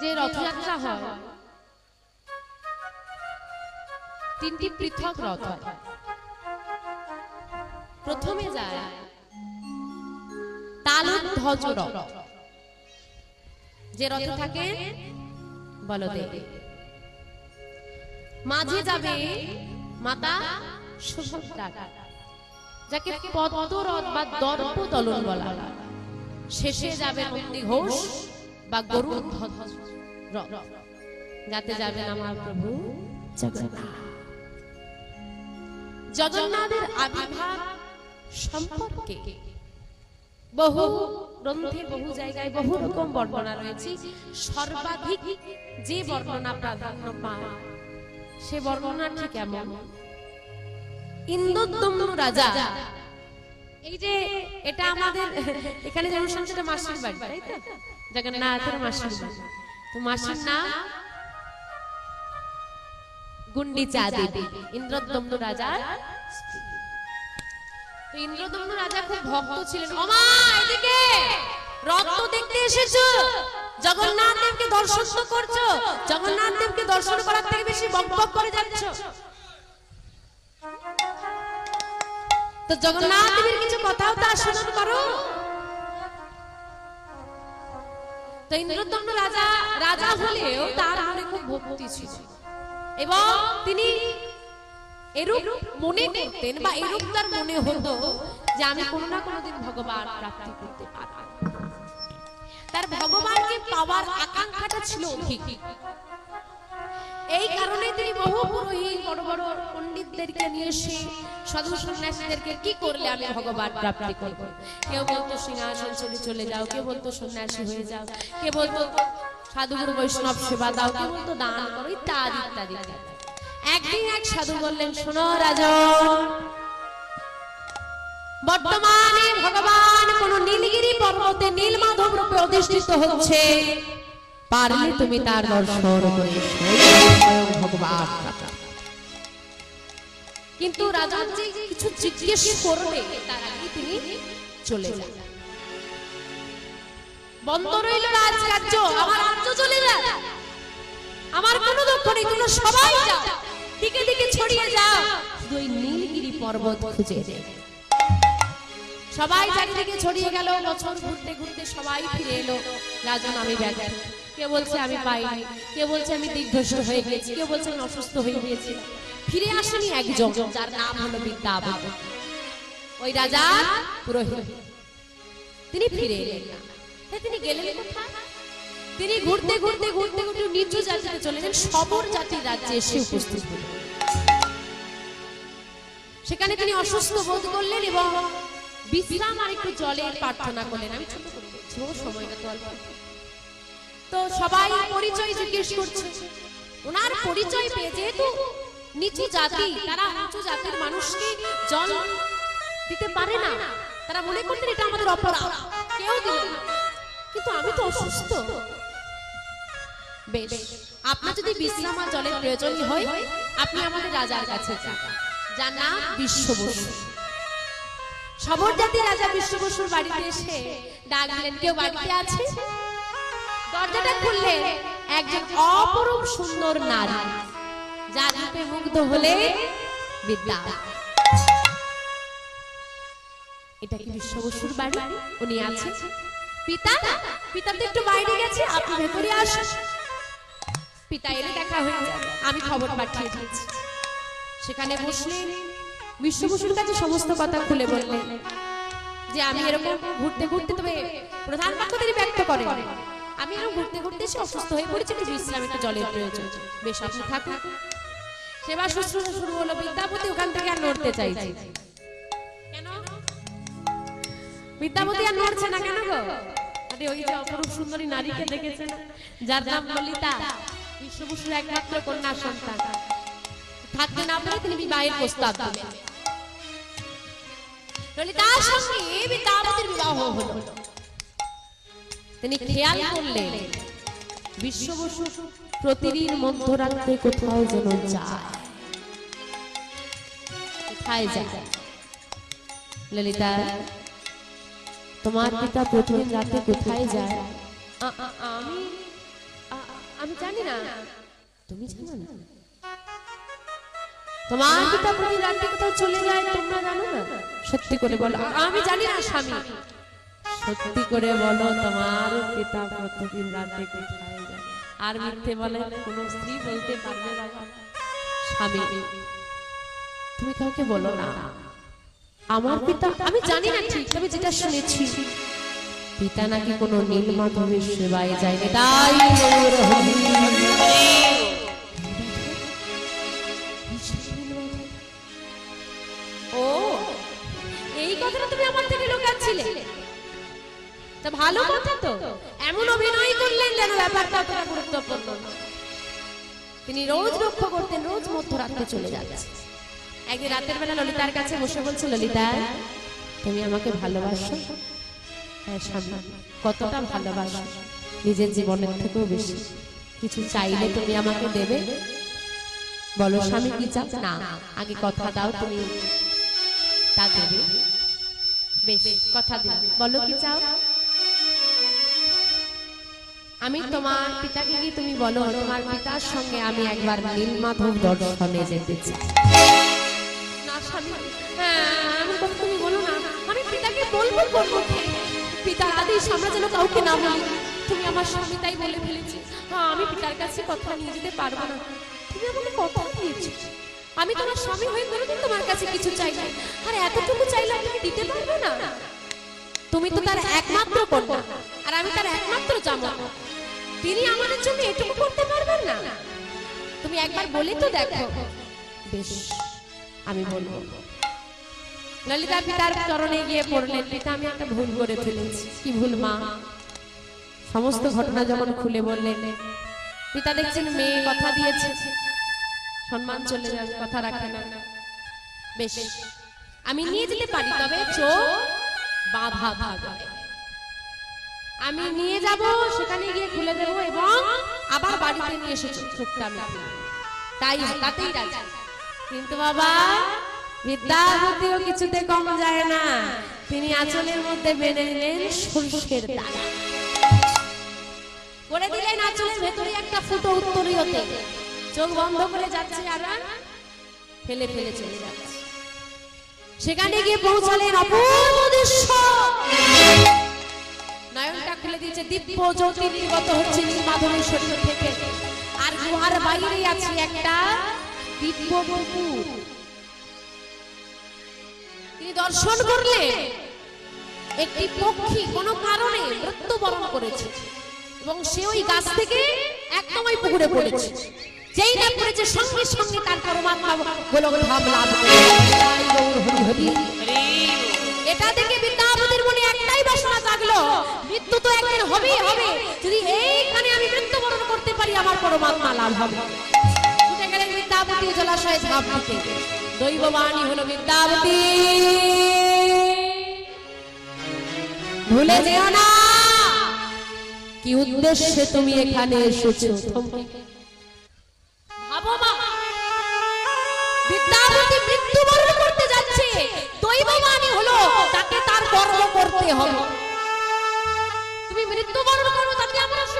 যে রথযাত্রা হয়, তিনটি পৃথক রথ প্রথমে যায় তালধ্বজ রথ। যে রথে থাকে বলদেব। মাঝে যাবে মাতা সুভদ্রা যাকে পদ্মরথ বা দর্প দলন বলা শেষে যাবে নন্দী ঘোষ বা গরু ধ্বজ যাতে যাবেন আমার প্রভু। জগন্নাথের আবির্ভাব সম্পর্কে বহু গ্রন্থে বহু জায়গায় বহু রকম বর্ণনা রয়েছে। সর্বাধিক যে বর্ণনা প্রাধান্য পায় সে বর্ণনাটি কেমন ইন্দ্রদম্ন রাজা এই যে এটা আমাদের এখানে সেটা মাসির বাড়ি তাই তো? জগন্নাথের মাসির তো মাসির নাম গুন্ডিচা দেবী ইন্দ্রদম্ন রাজার তো ইন্দ্রদম্ন রাজা খুব ভক্ত ছিলেন। ওমা এদিকে! রত্ন দেখতে এসেছ? জগন্নাথ দেবকে দর্শন তো করছ? জগন্নাথ দেবকে দর্শন করার থেকে বেশি বকবক করে যাচ্ছ? তো জগন্নাথ দেবের কিছু কথাও তো আস্বাদন করো। তো ইন্দ্রদম্ন রাজা রাজা হলেও তার মনে খুব ভক্তি ছিল। এবং তিনি এরূপ মনে করতেন বা এরূপ তার মনে হতো যে আমি কোনো না কোনোদিন ভগবান প্রাপ্তি করতে পারব। তার ভগবানকে পাওয়ার আকাঙ্ক্ষাটা ছিল অধিক। এই কারণে তিনি বহু পুরোহিত, বড় বড় পণ্ডিতদেরকে নিয়ে এসে সাধু সন্ন্যাসীদেরকে কি করলে আমি ভগবান প্রাপ্তি করব? কেউ বলতো, সিংহাসন ছেড়ে চলে যাও। কেউ বলতো, সন্ন্যাসী হয়ে যাও। কে বলতো, সাধুগুরু বৈষ্ণব সেবা দাও। কে বলতো, দান করো, ইত্যাদি ইত্যাদি। একদিন এক সাধু বললেন, শোনো রাজন বর্তমানে ভগবান কোন নীলগিরি পর্বতে নীলমাধব রূপে অধিষ্ঠিত হচ্ছে। পারলে তুমি তার দর্শন করে ভগবান। কিন্তু রাজা যে কিছু জিজ্ঞেস করবে তার আগে তিনি চলে যান। বন্ধ রইল রাজকার্য আমার রাজ্য চলে যায় আমার কোনো দুঃখ নেই তোমরা সবাই যাও। দিকে দিকে ছড়িয়ে যাও। ওই নীলগিরি পর্বত খুঁজে সবাই চারিদিকে ছড়িয়ে গেল বছর ঘুরতে ঘুরতে সবাই ফিরে এলো। রাজন আমি ব্যর্থ। কে বলছে আমি পাইনি কে বলছে আমি দিগ্ধস্য হয়ে গেছি? কে বলছে আমি অসুস্থ হয়ে গিয়েছি? ফিরে আসেনি একজন, যার নাম হলো বিদ্যাবাবু ওই রাজা পুরোহিত। তিনি ফিরে এলেন না। তিনি গেলেন তিনি ঘুরতে ঘুরতে ঘুরতে ঘুরতে নিচু জাতিতে চলে যান। সবর জাতির রাজ্যে এসে উপস্থিত হলেন। সেখানে তিনি অসুস্থ বোধ করলেন এবং বিশ্রাম আর একটু জলের প্রার্থনা করলেন। আমি ছোট সময়টা তো অল্প। তো সবাই পরিচয় জিজ্ঞেস করছে। ওনার পরিচয় পেয়ে যেহেতু নিচু জাতি, তারা উঁচু জাতির মানুষকে জল দিতে পারে না। তারা মনে করতেন এটা আমাদের অপরাধ। কেউ দিল না। কিন্তু আমি তো অসুস্থ। বেশ, আপনার যদি বিশ্রাম আর জলের প্রয়োজন হয়, আপনি আমাদের রাজার কাছে যান। যার নাম বিশ্ব বসু সবর জাতি রাজা বিশ্ব বসুর বাড়িতে এসে ডাকলেন কেউ বাড়িতে আছে? দরজাটা খুললেন একজন অপরূপ সুন্দর নারী, যার রূপে মুগ্ধ হলে বিদ্যা। এটা কি বিশ্ব বসুর বাড়ি? উনি আছেন। পিতা? পিতা তো একটু বাইরে গেছে, আপনি ভেতরে আসুন। পিতা এলে দেখা হয়ে যাবে, আমি খবর পাঠিয়ে দিয়েছি সেখানে বসলেন বিশ্ব বসুর কাছে সমস্ত কথা খুলে বললেন যে আমি এরকম ঘুরতে ঘুরতে তবে প্রধান তিনি ব্যক্ত করে আমি এরকম ঘুরতে ঘুরতে এসে অসুস্থ হয়ে পড়েছি একটু বিশ্রাম একটু জলের প্রয়োজন। বেশ, আপনি থাকুন। সেবা শুশ্রূষা শুরু হলো বিদ্যাপতি ওখান থেকে আর নড়তে চাইছে বিদ্যাপতি আর নড়ছে না কেন গো? আরে ওই যে অপরূপ সুন্দরী নারীকে দেখেছেন? যার নাম ললিতা। বিশ্ববসুর একমাত্র কন্যা সন্তান। থাকতে না তিনি বিবাহের প্রস্তাব দিলেন। ললিতার সঙ্গে বিদ্যাপতির বিবাহ হলো। তিনি খেয়াল করলেন বিশ্ববসু প্রতিদিন মধ্যরাত্রে কোথাও যেন যায়। কোথায় যায়? ললিতা তোমার পিতা প্রতিদিন রাতে কোথায় যায়? আমি আমি জানি না। তুমি জানো? না তোমার পিতা প্রতি রাতে কোথাও চলে যায় তোমরা জানো না? সত্যি করে বলো আমি জানি না স্বামী। সত্যি করে বলো, তোমার পিতা প্রতিদিন রাতে কোথায় যায় আর মিথ্যে বলে কোনো স্ত্রী বলতে পারবে না। স্বামী, তুমি কাউকে বলো না। আমার পিতা, আমি জানি না ঠিক তবে যেটা শুনেছি। পিতা নাকি কোনো নীল মাধবের সেবায় যায়নি। তাই তা ভালো কথা তো। এমন অভিনয় করলেন যেন ব্যাপারটা অতটা গুরুত্বপূর্ণ তিনি রোজ লক্ষ্য করতেন রোজ মধ্যরাত্রে চলে যাচ্ছে। একদিন রাতের বেলা ললিতার কাছে বসে বলছে ললিতা তুমি আমাকে ভালোবাসো? হ্যাঁ স্বামী কতটা ভালোবাসো? নিজের জীবনের থেকেও বেশি। কিছু চাইলে তুমি আমাকে দেবে? বলো স্বামী কি চাও? না আগে কথা দাও তুমি তা দেবে। বেশ কথা দিলাম। বলো কি চাও? আমি তোমার পিতাকে গিয়ে তুমি বলো তোমার পিতার সঙ্গে আমি একবার নীলমাধব দর্শনে যেতে চাই। না স্বামী হ্যাঁ কথা তুমি বলো না। আমি পিতাকে বলব কোন মুখে পিতার আদেশ আমরা যেন কাউকে না বলি। তুমি আমার স্বামী তাই বলে ফেলেছি। হ্যাঁ আমি পিতার কাছে কথা নিয়ে যেতে পারব না। তুমি আমাকে কথা দিয়েছ। আমি তোমার স্বামী হয়ে কোনোদিন তোমার কাছে কিছু চাই না আর এতটুকু চাইলে দিতে পারবে না? তুমি তো তার একমাত্র কন্যা। আর আমি তার একমাত্র জামা তিনি আমাদের জন্য এটুকু করতে পারবেন না। তুমি একবার বলে তো দেখো। বেশ, আমি বলব। ললিতা পিতার চরণে গিয়ে পড়লেন। পিতা, আমি একটা ভুল করে ফেলেছি। কি ভুল, মা? সমস্ত ঘটনা যখন খুলে বললেন, পিতা দেখছেন মেয়ে কথা দিয়েছে। সম্মান চলে যান কথা রাখে না। বেশ, আমি নিয়ে যেতে পারি, তবে চোখ বাধা থাকবে আমি নিয়ে যাব সেখানে গিয়ে খুলে দেব এবং আবার বাড়িতে নিয়ে এসেছি চোখটা আমি তাই তাতেই রাজি। কিন্তু বাবা বিদ্যাপতিও কিছুতে কম যায় না। তিনি আঁচলের মধ্যে বেঁধে নিলেন সরষের দানা করে দিলেন আঁচলের ভেতরে একটা ফুটো উত্তরীয়তে চোখ বন্ধ করে যাচ্ছে আর ফেলে ফেলে চলে যাচ্ছে। সেখানে গিয়ে পৌঁছালেন অপূর্ব দৃশ্য। নয়নটা খুলে দিয়েছে দিব্য জ্যোতি নির্গত হচ্ছে নীল মাধবের শরীর থেকে। আর গুহার বাইরে আছে একটা দিব্য পুকুর। তিনি দর্শন করলে একটি পক্ষী কোনো কারণে মৃত্যুবরণ করেছে এবং সে ওই গাছ থেকে একদম ওই পুকুরে পড়েছে। যেই না পড়েছে সঙ্গে সঙ্গে তার পরমাত্মা গোলক ধাম লাভ হরি। হরি। এটা দেখে বিদ্যাপতির মনে একটাই বাসনা জাগলো, মৃত্যু তো একদিন হবেই হবে। যদি এইখানে আমি মৃত্যুবরণ করতে পারি, আমার পরমাত্মা লাভ হবে। ছুটে গেলেন বিদ্যাপতি জলাশয়ে ঝাঁপ দিতে দৈববাণী হলো বিদ্যাপতি ভুলে যেও না। কি উদ্দেশ্যে তুমি এখানে এসেছ?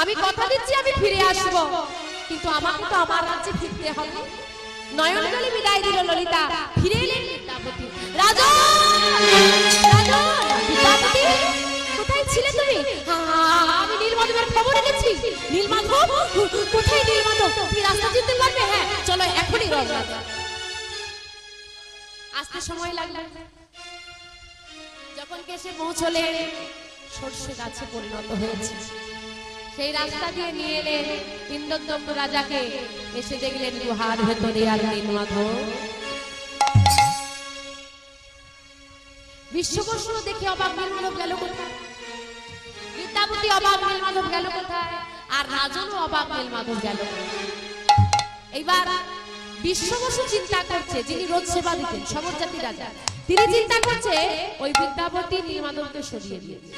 আমি কথা দিচ্ছি, আমি ফিরে আসব। কিন্তু আমাকে তো আমার রাজ্যে ফিরতে হবে। নয়ন নয়নকালে বিদায় দিল ললিতা। ফিরে এলেন বিদ্যাপতি রাজা! রাজা! বিদ্যাপতি কোথায় ছিলে তুমি? আমি নীলমাধবের খবর এনেছি। নীলমাধব, কোথায় নীলমাধব? তুমি রাস্তা চিনতে পারবে? হ্যাঁ চলো, এখনই রওনা। আসতে সময় লাগবে যখন কেসে পৌঁছলে সর্ষে গাছে পরিণত হয়েছে। সেই রাস্তা দিয়ে নিয়ে এলেন ইন্দ্রদম্ব রাজাকে এসে দেখলেন গুহার ভেতরে আর নীলমাধব বিশ্বকর্ষ দেখে অবাক নীলমাধব গেল কোথায়? বিদ্যাপতি অবাক নীলমাধব গেল কোথায়? আর রাজনও অবাক নীলমাধব গেল এইবার বিশ্ববসু চিন্তা করছে, যিনি রোজ সেবা দিতেন, সবর জাতি রাজা, তিনি চিন্তা করছে ওই বিদ্যাপতি নীলমাধবকে সরিয়ে দিয়েছে।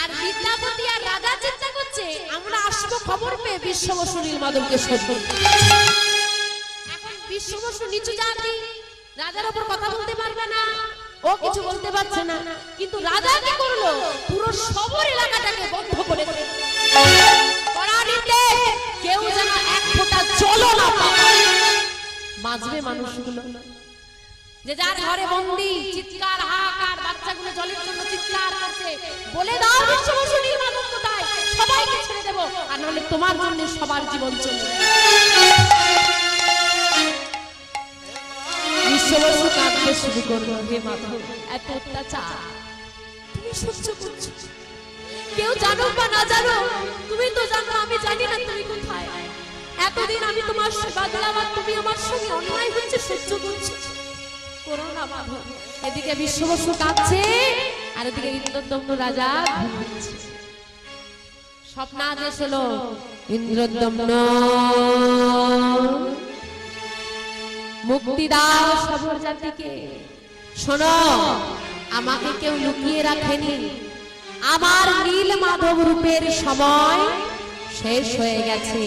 আর বিদ্যাপতি আর রাজা চিন্তা করছে আমরা আসব খবর পেয়ে বিশ্ববসু নীলমাধবকে সরিয়ে এখন বাঁচবে মানুষগুলো। যে যার ঘরে বন্দি, চিৎকার, হাহাকার, বাচ্চাগুলো জলের জন্য চিৎকার করছে, বলে দাও বিশ্ববসু নির্মাণ কোথায় সবাইকে ছেড়ে দেবো, আর নাহলে তোমার জন্য সবার জীবন চলবে। বিশ্ববসু কাঁদতে শুরু করল, হে তুমি কেউ জানো বা না জানো তুমি তো জানো, আমি জানি না তুমি কোথায়। এতদিন আমি তোমার সেবা তুমি আমার সঙ্গে অন্যায় হয়েছে, সহ্য করছ। মাধব। এদিকে বিশ্ববসু কাঁদছে, আর এদিকে ইন্দ্রদম্ন রাজা ঘুমাচ্ছে স্বপ্নাদেশ হলো ইন্দ্রদম্ন মুক্তি দাও সবর জাতিকে। শোনো আমাকে কেউ লুকিয়ে রাখেনি। আমার নীল মাধব রূপের সময় শেষ হয়ে গেছে।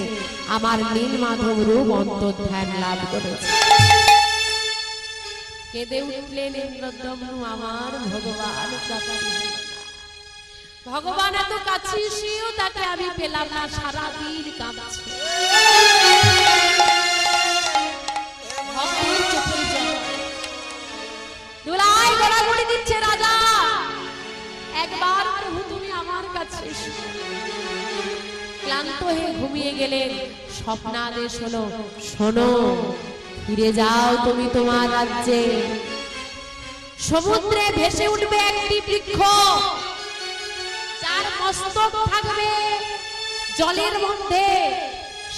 আমার নীল মাধব রূপ অন্তর্ধান লাভ করেছে। কেঁদে উঠলেন ইন্দ্রদম্নু আমার ভগবান। ভগবান এত কাছে এসেও তাকে আমি পেলাম না, সারাদিন কাঁদছে। দিচ্ছে ক্লান্ত হয়ে ঘুমিয়ে শোনো যাও তুমি তোমার রাজ্যে। সমুদ্রে ভেসে উঠবে একটি বৃক্ষ। মস্তক থাকবে, জলের মধ্যে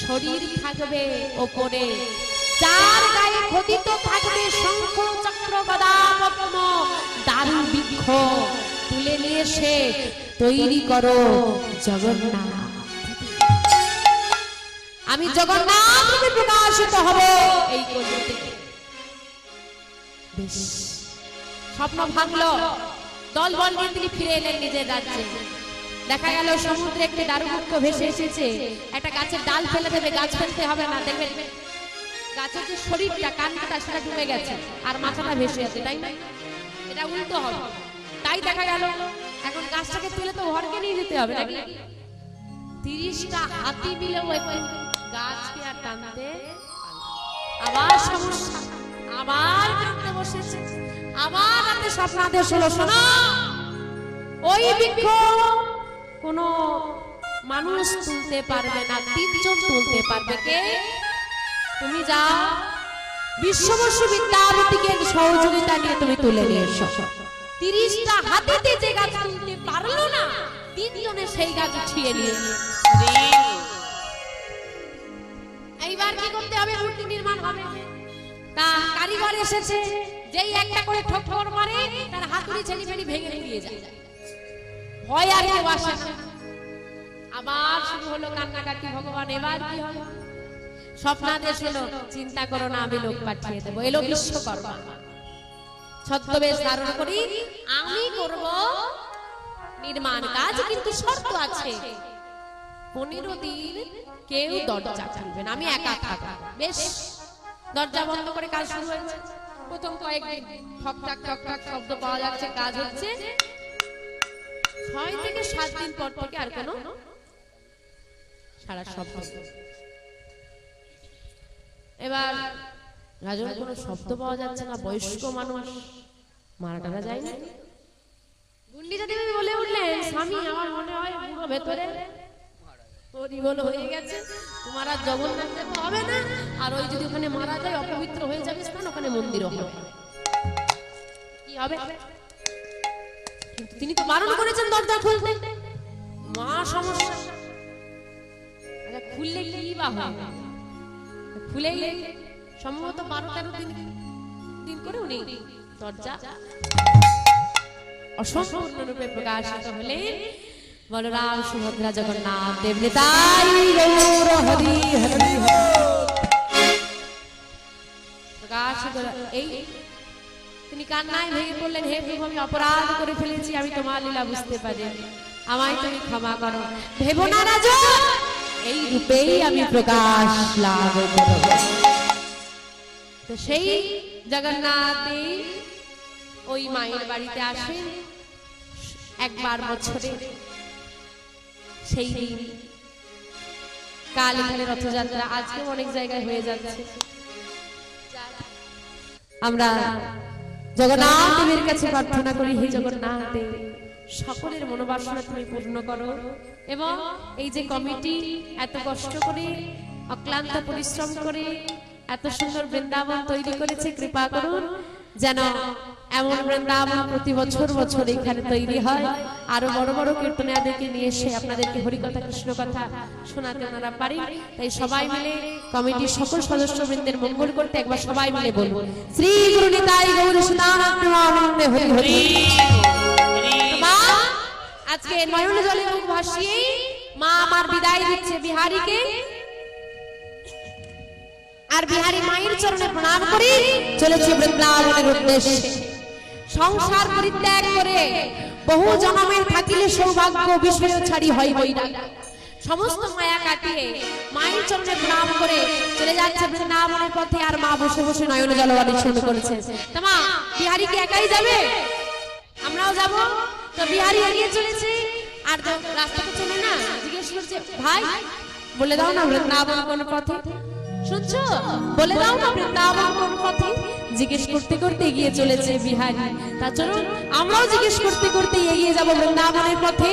শরীর থাকবে ওপরে। যার গায়ে খোদিত থাকবে শঙ্খ, চক্র, গদা, পদ্ম, দারু, বৃক্ষ, তুলে নিয়ে এসে তৈরি করো জগন্নাথ। আমি জগন্নাথ রূপে প্রকাশিত হব এই কলিতে বেশ। স্বপ্ন ভাঙলো। দল বল নিয়ে তিনি ফিরে এলেন নিজের রাজ্যে। দেখা গেল সমুদ্রে একটি দারুবৃক্ষ ভেসে এসেছে। একটা গাছের ডাল ফেলে দেবে, গাছ ফেলতে হবে না দেখবেন গাছের যে শরীরটা, কানটা, সেটা ডুবে গেছে আর মাথাটা ভেসে আছে তাই না? এটা উল্টো হবে। তাই দেখা গেল, এখন গাছটাকে তুলে তো ঘরকে নিয়ে যেতে হবে, নাকি? তিরিশটা হাতি মিলেও গাছকে আর টানতে আবার সমস্যা। আবার কাঁদতে বসেছে। আবার রাতে স্বপ্নাদেশ হলো শোনো ওই বৃক্ষ কোন মানুষ তুলতে পারবে না, তিনজন তুলতে পারবে কে? তুমি বিশ্ববসু বিদ্যাপতিকে সহযোগিতা নিয়ে তুমি তুলে নিয়ে এসো। তিরিশটা হাতিতে যে গাছ তুলতে পারল না, তিনজনে সেই গাছ উঠিয়ে নিয়ে এইবার কি করতে হবে? মূর্তি নির্মাণ হবে। তা কারিগর এসেছে, যেই একটা করে ঠক মারে, তার হাতুড়ি ছেড়ি ফেড়ি ভেঙে দিয়ে যায়। আর কেউ আসে শুরু হলো কান্নাকাটি, ভগবান, এবার কি হবে? চিন্তা করো না, আমি লোক পাঠিয়ে দেবো। এলো বিশ্বকর্মা। ছদ্মবেশ ধারণ করি, আমি করব নির্মাণ কাজ, কিন্তু শর্ত আছে। পনেরো দিন কেউ দরজা খুলবে আমি একা থাকব। বেশ, দরজা বন্ধ করে কাজ শুরু হয়েছে। প্রথম কয়েকদিন ঠাক ঠক ঠাক শব্দ পাওয়া যাচ্ছে, কাজ হচ্ছে। ছয় থেকে সাত দিন পর থেকে আর কোনো সারা শব্দ। এবার রাজন কোনো শব্দ পাওয়া যাচ্ছে না বয়স্ক মানুষ মারা টারা যায় না গুন্ডিজা দেবী বলে উঠলেন স্বামী আমার মনে হয় পুরো ভেতরে হরিবল হয়ে গেছে। তোমার আর জগন্নাথ দেব হবে না। আর ওই যদি ওখানে মারা যায় অপবিত্র হয়ে যাবে ওখানে মন্দিরও হবে কি হবে? কিন্তু তিনি তো বারণ করেছেন দরজা খুলতে। মা সমস্যা। আচ্ছা খুললে কি বা হবে? খুলেই সম্ভবত বারো তেরো দিন দিন করে উনি দরজা অসম্পূর্ণ রূপে প্রকাশিত হলেন বলরাম সুভদ্রা জগন্নাথ দেব নেতাই গৌর হরি হরি হরি। প্রকাশ এই তিনি কান্নায় ভেঙে পড়লেন, হে প্রভু, আমি অপরাধ করে ফেলেছি, আমি তোমার লীলা বুঝতে পারি আমায় তুমি ক্ষমা করো। ভেবো না রাজা, এই রূপেই আমি প্রকাশ লাভ করব। তো সেই জগন্নাথই ওই মায়ের বাড়িতে আসেন একবার বছরে। সেই দিন কাল এখানে রথযাত্রা আজকে অনেক জায়গায় হয়ে যাচ্ছে। আমরা জগন্নাথ দেবের কাছে প্রার্থনা করি হে জগন্নাথ দেব। সকলের মনোবাসনা তুমি পূর্ণ করো। এবং এই যে কমিটি এত কষ্ট করে অক্লান্ত পরিশ্রম করে এত সুন্দর বৃন্দাবন তৈরি করেছে কৃপা করুন। যেন এমন বৃন্দাবন প্রতি বছর বছর এখানে তৈরি হয়। আরও বড় বড় কীর্তনিয়াদেরকে নিয়ে এসে আপনাদেরকে হরিকথা কৃষ্ণ কথা শোনাতে ওনারা পারি তাই সবাই মিলে কমিটির সকল সদস্যবৃন্দের মঙ্গল করতে একবার সবাই মিলে বলব শ্রী গুরু নিতাই গৌর সুদানন্দে হরি হরি। আজকে নয়ন জলে মুখ ভাসিয়ে মা আমার বিদায় দিচ্ছে বিহারীকে। আর বিহারী মায়ের চরণে প্রণাম করি। চলেছে বৃন্দাবনের উদ্দেশ্যে। সংসার পরিত্যাগ করে বহু জনমের থাকিলে সৌভাগ্য বিষয় ছাড়ি হয় বৈরাগ। সমস্ত মায়া কাটিয়ে মায়ের চরণে প্রণাম করে চলে যাচ্ছে বৃন্দাবনের পথে আর মা বসে বসে নয়ন জলবাণী শুরু করেছে। তা মা বিহারি কি একাই যাবে? আমরাও যাব? তো বিহারি এগিয়ে চলেছে। আর রাস্তাতে চলে না? জিজ্ঞেস করছে, ভাই, বলে দাও না বৃন্দাবন কোন পথে? শুনছো? বলে দাও না বৃন্দাবন কোন পথে জিজ্ঞেস করতে করতে এগিয়ে চলেছে বিহারি। তা চলুন আমরাও জিজ্ঞেস করতে করতে এগিয়ে যাব বৃন্দাবনের পথে।